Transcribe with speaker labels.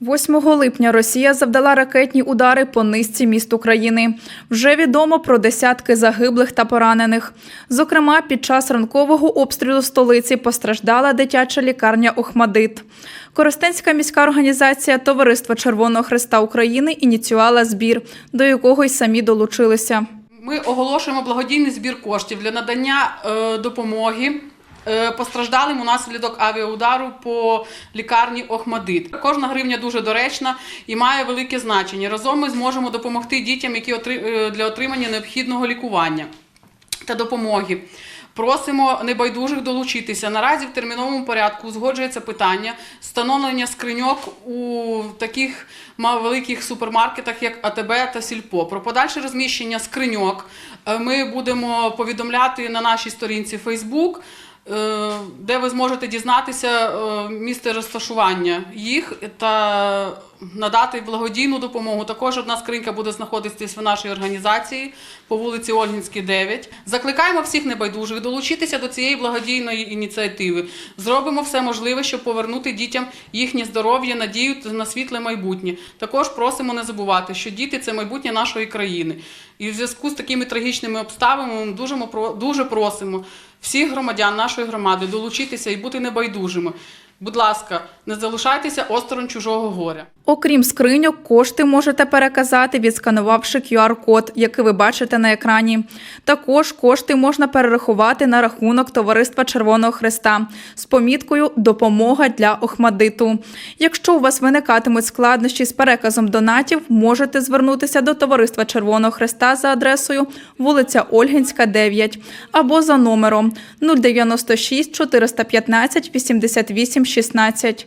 Speaker 1: 8 липня Росія завдала ракетні удари по низці міст України. Вже відомо про десятки загиблих та поранених. Зокрема, під час ранкового обстрілу столиці постраждала дитяча лікарня Охмадит. Коростенська міська організація Товариство Червоного Христа України ініціювала збір, до якого й самі долучилися.
Speaker 2: Ми оголошуємо благодійний збір коштів для надання е, допомоги. Е, Постраждалим унаслідок авіаудару по лікарні Охмадит. Кожна гривня дуже доречна і має велике значення. Разом ми зможемо допомогти дітям, які е, для отримання необхідного лікування та допомоги. Просимо небайдужих долучитися. Наразі в терміновому порядку узгоджується питання встановлення скриньок у таких великих супермаркетах, як АТБ та Сільпо. Про подальше розміщення скриньок е, ми будемо повідомляти на нашій сторінці е, де ви зможете дізнатися е, місце розташування їх та надати благодійну допомогу. Також одна скринька буде знаходитися в нашій організації по вулиці Ольгінській, 9. Закликаємо всіх небайдужих долучитися до цієї благодійної ініціативи. Зробимо все можливе, щоб повернути дітям їхнє здоров'я, надію на світле майбутнє. Також просимо не забувати, що діти це майбутнє нашої країни. І в зв'язку з такими трагічними обставинами ми дуже, просимо всіх громадян нашої громади долучитися і бути небайдужими. Будь ласка, не залишайтеся осторонь чужого горя.
Speaker 1: Окрім скриньок, кошти можете переказати, відсканувавши QR-код, який ви бачите на екрані. Також кошти можна перерахувати на рахунок Товариства Червоного Христа з поміткою Допомога для Охмадиту. Якщо у вас виникатимуть складнощі з переказом донатів, можете звернутися до Товариства Червоного Христа за адресою вулиця Ольгінська, 9 або за номером 096 415 88 16.